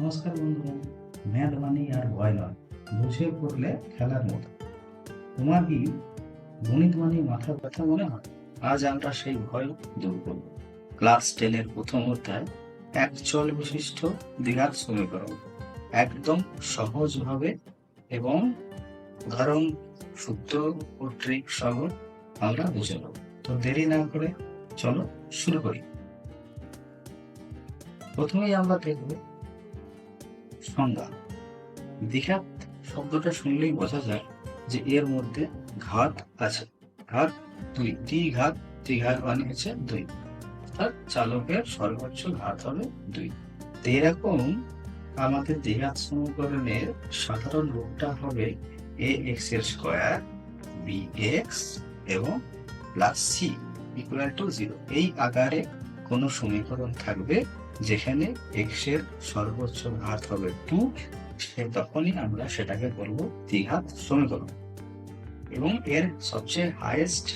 নমস্কার বন্ধুরা ম্যাথ মানি আর ভয় নয় বুঝে পড়লে খেলার মতো। তোমার কি গণিত মানে মাথা ব্যথা মনে হয়? আজ আমরা সেই ভয় দূর করব। ক্লাস টেনের প্রথম অধ্যায়, এক চল বিশিষ্ট দ্বিঘাত সমীকরণ। একদম সহজভাবে এবং ধরন, সূত্র ও ট্রিক সহ আমরা বুঝে নেব। তো দেরি না করে চলো শুরু করি। প্রথমেই আমরা দেখব সংজ্ঞা। দ্বিঘাত শব্দটা শুনলেই বোঝা যায় যে এর মধ্যে ঘাত আছে। ঘাত দুই। দ্বিঘাত দ্বিঘাত মানে হচ্ছে দুই। অর্থাৎ চালকের সর্বোচ্চ ঘাত হবে দুই। এরকম আমাদের দ্বিঘাত সমীকরণের সাধারণ রূপটা হবে এ এক্সের স্কোয়ার বি এক্স এবং plus C equal to zero এই আকারে কোনো সমীকরণ থাকবে যেখানে এক্সের সর্বোচ্চ ঘাত হবে টু সে তখনই আমরা সেটাকে বলব দ্বিঘাত সমীকরণ। এবং এর সবচেয়ে হাইয়েস্ট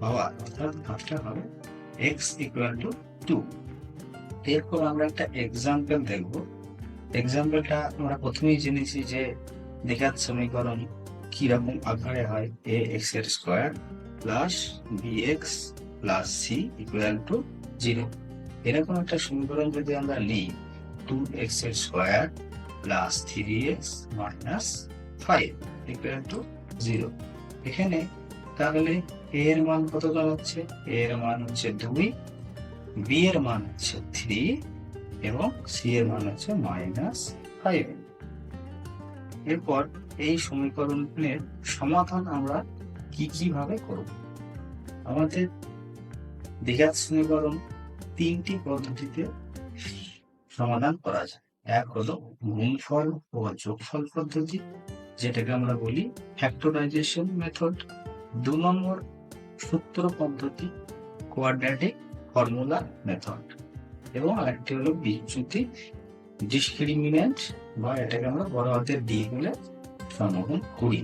পাওয়ার অর্থাৎ ঘাতটা হবে এক্স ইকুয়াল টু টু এরপর আমরা একটা এক্সাম্পল দেখব। এক্সাম্পলটা আমরা প্রথমেই জেনেছি যে দ্বিঘাত সমীকরণ কীরকম আকারে হয় এ এক্সের square plus B X plus C equal to zero এরকম একটা সমীকরণ যদি আমরা নিই টু এক্সের square plus three X minus five equal to zero এখানে তাহলে এ এর মান কত দাঁড়াচ্ছে? এ এর মান হচ্ছে দুই বি এর মান হচ্ছে থ্রি এবং সি এর মান হচ্ছে মাইনাস ফাইভ এরপর এই সমীকরণের সমাধান আমরা কি কীভাবে করব? আমাদের দ্বিঘাত সমীকরণ তিনটি পদ্ধতিতে সমাধান করা যায়। এক হলো গুণফল ও যোগফল পদ্ধতি, যেটাকে আমরা বলি ফ্যাক্টরাইজেশন মেথড দু নম্বর সূত্র পদ্ধতি কোয়াড্রেটিক ফর্মুলা মেথড এবং আরেকটি হলো বিচ্যুতি ডিসক্রিমিনেন্ট বা এটাকে আমরা বড় হাতের ডি বলে সমাধান করি।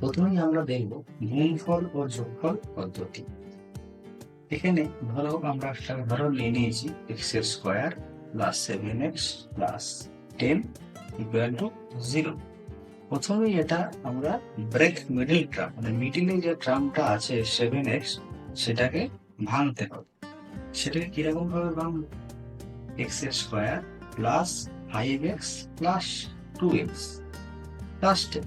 প্রথমেই আমরা দেখব গুণফল ও যোগফল পদ্ধতি। এখানে ধরো আমরা একটা উদাহরণ নিয়ে নিয়েছি এক্সের square plus seven X plus ten equal to zero প্রথমেই এটা আমরা ব্রেক মিডল ট্রাম মানে মিডিলে যে ট্রামটা আছে সেভেন এক্স সেটাকে ভাঙতে হবে। সেটাকে কীরকম ভাবে ভাঙবো? এক্সের square plus five x plus two x plus ten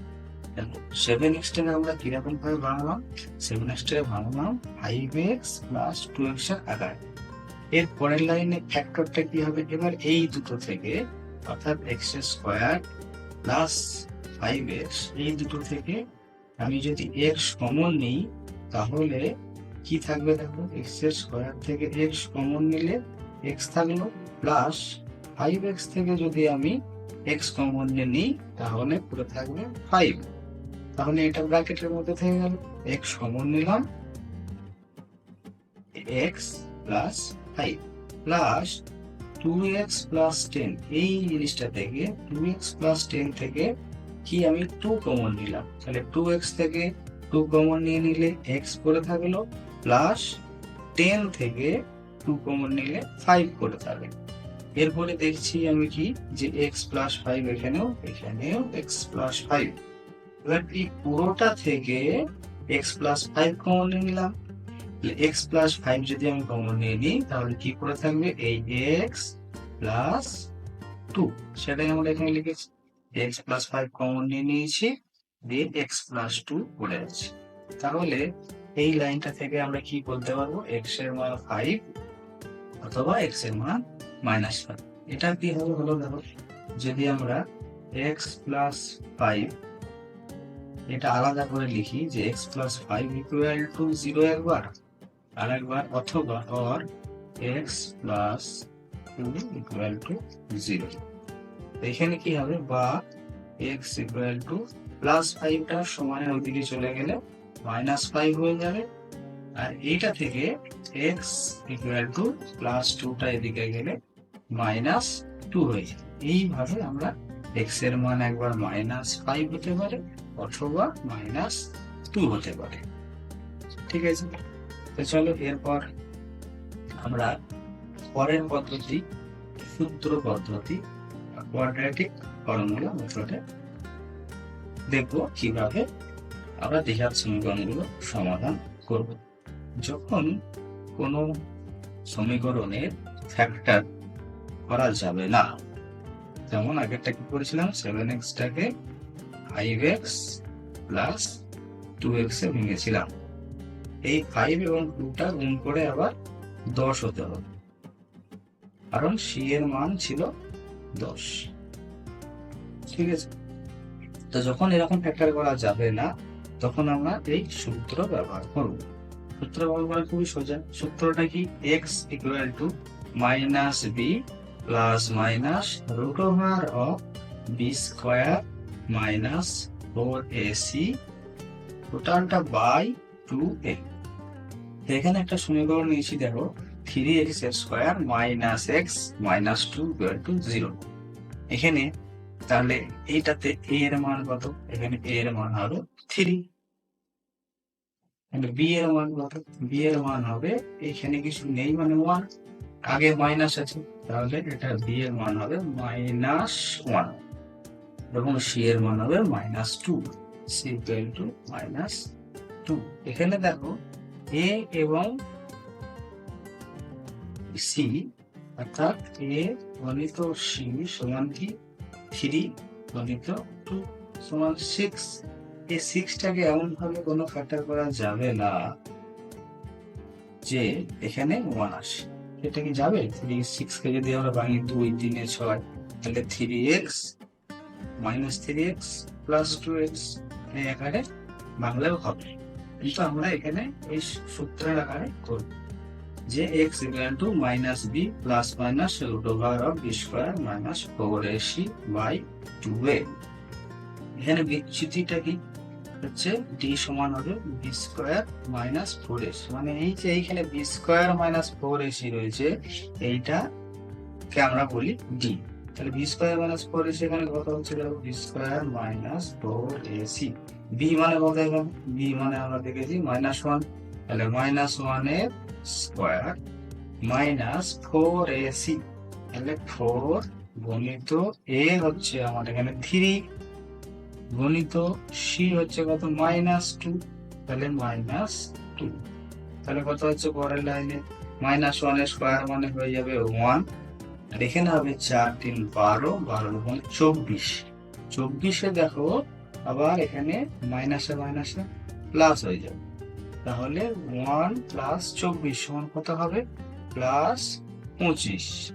seven x ten আমরা কীরকম ভাবে ভাঙলাম সেভেন এক্স টেনে ভাঙলাম ফাইভ এক্স প্লাস টু এক্সের আকার। এর পরের লাইনে ফ্যাক্টরটা কি হবে? এবার এই দুটো থেকে, অর্থাৎ X square plus five X এই দুটো থেকে আমি যদি এক্স কমন নিই, তাহলে কি থাকবে দেখো? এক্সের স্কোয়ার থেকে এক্স কমন নিলে এক্স থাকল প্লাস ফাইভ এক্স থেকে যদি আমি এক্স কমন নিই, তাহলে পুরো থাকবে ফাইভ তাহলে এটা ব্র্যাকেটের মধ্যে থেকে গেল। এক্স কমন নিলাম। X plus five plus two X plus ten এই জিনিসটা থেকে টু এক্স প্লাস টেন থেকে কি আমি টু কমন নিলাম? তাহলে টু এক্স থেকে টু কমন নিয়ে নিলে এক্স করে থাকল প্লাস টেন থেকে টু কমন নিলে ফাইভ করে থাকে এরপরে দেখছি আমি কি? যে এক্স প্লাস ফাইভ এখানেও এখানেও এক্স প্লাস ফাইভ এবার এই পুরোটা থেকে এক্স প্লাস ফাইভ কমন নিয়ে নিলাম। এক্স প্লাস ফাইভ যদি আমি কমন নিয়ে নিই, তাহলে কি করে থাকবে? এই এক্স প্লাস টু সেটাই আমরা এখানে লিখেছি। এক্স প্লাস ফাইভ কমন নিয়ে নিয়েছি, দিয়ে এক্স প্লাস টু পড়ে আছে তাহলে এই লাইনটা থেকে আমরা কি বলতে পারব? এক্সের মান ফাইভ অথবা এক্সের মান মাইনাস ফাইভ এটা কি হবে হলো দেখো। যদি আমরা এক্স প্লাস ফাইভ এটা আলাদা করে লিখি যে x plus five equal to zero একবার, আর একবার অথবা or x plus two equal to zero এখানে কি হবে? বা এক্স ইকুয়াল টু প্লাস ফাইভটা সমানের ওইদিকে চলে গেলে মাইনাস ফাইভ হয়ে যাবে। আর এইটা থেকে এক্স ইকুয়াল টু প্লাস টুটা এদিকে গেলে মাইনাস টু হয়ে যাবে। এইভাবে আমরা এক্সের মান একবার মাইনাস ফাইভ হতে পারে। অথবা মাইনাস টু হতে পারে। ঠিক আছে? তো চলো এরপর আমরা পরের পদ্ধতি সূত্র পদ্ধতি কোয়াড্রেটিক ফর্মুলা মেথডে দেখব কীভাবে আমরা দ্বিঘাত সমীকরণগুলো সমাধান করব। যখন কোনো সমীকরণের ফ্যাক্টর করা যাবে না যেমন আগেরটা কি করেছিলাম? Seven এক্সটাকে five X plus two X ভেঙেছিলাম। এই ফাইভ এবং টুটা গুণ করে আবার দশ হতে হবে। কারণ সি এর মান ছিল দশ। ঠিক আছে? তো যখন এরকম ফ্যাক্টর করা যাবে না, তখন আমরা এই সূত্র ব্যবহার করব। সূত্র ব্যবহার করা খুবই সোজা। সূত্রটা কি? X equal to minus B plus minus root over of B square minus four A C টোটালটা বাই টু এ এখানে একটা সমীকরণ নিয়েছি, দেখো three X square minus X minus two to zero এখানে তাহলে এইটাতে a এর মান কত? এখানে a এর মান হবে থ্রি বি এর মান কত? বি এর মান হবে, এখানে কিছু নেই মানে ওয়ান আগে মাইনাস আছে, তাহলে এটা বি এর মান হবে মাইনাস ওয়ান এবং সি এর মান হবে minus two C equal to minus two এখানে দেখো এ এবং সি অর্থাৎ এ গণিত সি সমান কি? থ্রি গণিত টু সমান সিক্স এই সিক্সটাকে এমন ভাবে কোনো ফ্যাক্টর করা যাবে না যে এখানে ওয়ান আসে। এটা কি যাবে? থ্রি সিক্স কে যদি আমরা ভাঙি দুই, তিনে ছয়, তাহলে three X minus three X plus two X এই আকারে বাংলাও হবে। কিন্তু আমরা এখানে এই সূত্রের আকারে করব যে X equal to minus B plus minus root over of B square minus four AC by two A এখানে বিচ্যুতিটা কি? হচ্ছে ডি সমান হবে B square minus four AC মানে এই যে এইখানে B square minus four AC রয়েছে, এইটা কে আমরা বলি ডি তাহলে B square minus four AC এখানে কত হচ্ছে দেখো B square minus four AC B মানে কত এখানে? বি মানে আমরা দেখেছি মাইনাস ওয়ান তাহলে মাইনাস ওয়ানের স্কোয়ার মাইনাস ফোর এসি তাহলে ফোর গণিত এ হচ্ছে আমার এখানে থ্রি গণিত সি হচ্ছে কত? মাইনাস টু তাহলে মাইনাস টু তাহলে কত হচ্ছে পরের লাইনে মাইনাস ওয়ানের স্কোয়ার মানে হয়ে যাবে ওয়ান আর এখানে হবে চার তিন বারো বারো গুণ চব্বিশ। চব্বিশে দেখো, আবার এখানে মাইনাসে মাইনাসে প্লাস হয়ে যাবে। তাহলে ওয়ান প্লাস চব্বিশ সমান কত হবে? প্লাস পঁচিশ।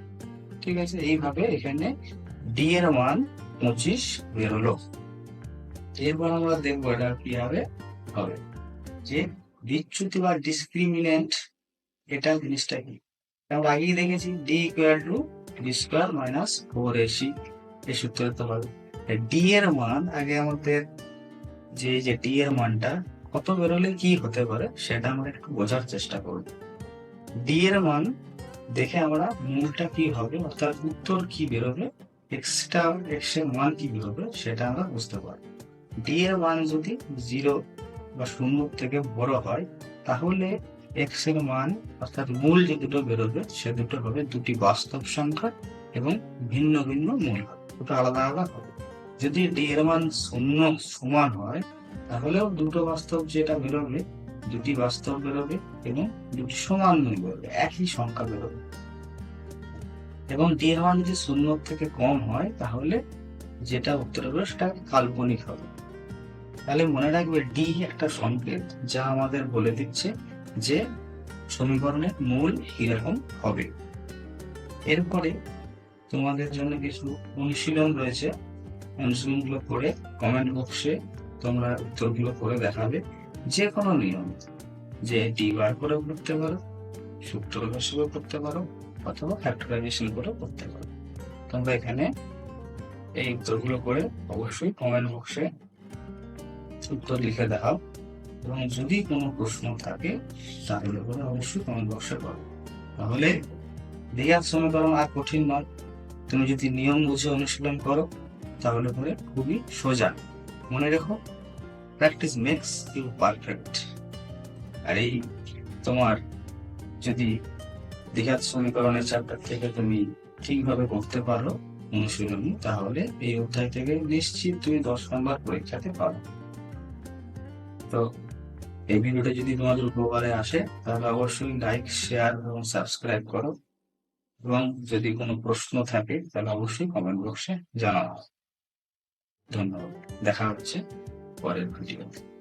ঠিক আছে, এইভাবে এখানে ডি এর মান পঁচিশ বেরোলো। এরপর আমরা দেখব এটা কি হবে? হবে। যে বিচ্যুতি বা ডিসক্রিমিনেন্ট এটা জিনিসটা কি? আমরা আগেই দেখেছি D equal to D square minus four AC, এই সূত্রে তো হবে। ডি এর মান, আগে আমাদের যে যে ডি এর মানটা কত বেরোলে কি হতে পারে, সেটা আমরা একটু বোঝার চেষ্টা করব। ডি এর মান দেখে আমরা মূলটা কি হবে, অর্থাৎ উত্তর কি বেরোবে এক্সটা এক্স মান কি বেরোবে, সেটা আমরা বুঝতে পারব। ডি এর মান যদি জিরো বা শূন্য থেকে বড় হয়, তাহলে এক্সের মান, অর্থাৎ মূল যে দুটো বেরোবে, সে দুটো হবে দুটি বাস্তব সংখ্যা এবং ভিন্ন ভিন্ন মূল দুটো আলাদা আলাদা হবে। যদি ডি এর মান শূন্য সমান হয়, তাহলেও দুটো বাস্তব যেটা বেরোবে, দুটি বাস্তব বেরোবে এবং দুটি সমান নয় বেরোবে, একই সংখ্যা বেরোবে। এবং ডি এর মান যদি শূন্য থেকে কম হয়, তাহলে যেটা উত্তর হবে সেটা কাল্পনিক হবে। তাহলে মনে রাখবে ডি একটা সংকেত, যা আমাদের বলে দিচ্ছে যে সমীকরণের মূল কীরকম হবে। এরপরে তোমাদের জন্য কিছু অনুশীলন রয়েছে। অনুশীলনগুলো করে কমেন্ট বক্সে তোমরা উত্তরগুলো করে দেখাবে। যে কোনো নিয়ম, যে ডি বার করে করতে পারো, সূত্র হিসেবে করতে পারো, অথবা ফ্যাক্টরাইজেশন করে করতে পারো। তোমরা এখানে এই উত্তরগুলো করে অবশ্যই কমেন্ট বক্সে উত্তর লিখে দেখাও। এবং যদি কোনো প্রশ্ন থাকে, তাহলে করে অবশ্যই কমেন্ট বক্সে করো তাহলে দেয়ার সমীকরণ আর কঠিন নয়। তুমি যদি নিয়ম বুঝে অনুশীলন করো, তাহলে করে খুবই সোজা। মনে রেখো প্র্যাকটিস মেক্স ইউ পারফেক্ট আর এই তোমার যদি দ্বিঘাত সমীকরণের চ্যাপ্টার থেকে তুমি ঠিকভাবে করতে পারো অনুশীলনী, তাহলে এই অধ্যায় থেকে নিশ্চিত তুমি দশ নম্বর পরীক্ষাতে পারো। তো এই ভিডিওটা যদি তোমাদের উপকারে আসে, তাহলে অবশ্যই লাইক শেয়ার এবং সাবস্ক্রাইব করো। এবং যদি কোনো প্রশ্ন থাকে, তাহলে অবশ্যই কমেন্ট বক্সে জানাও। ধন্যবাদ। দেখা হচ্ছে পরের ভিডিওতে।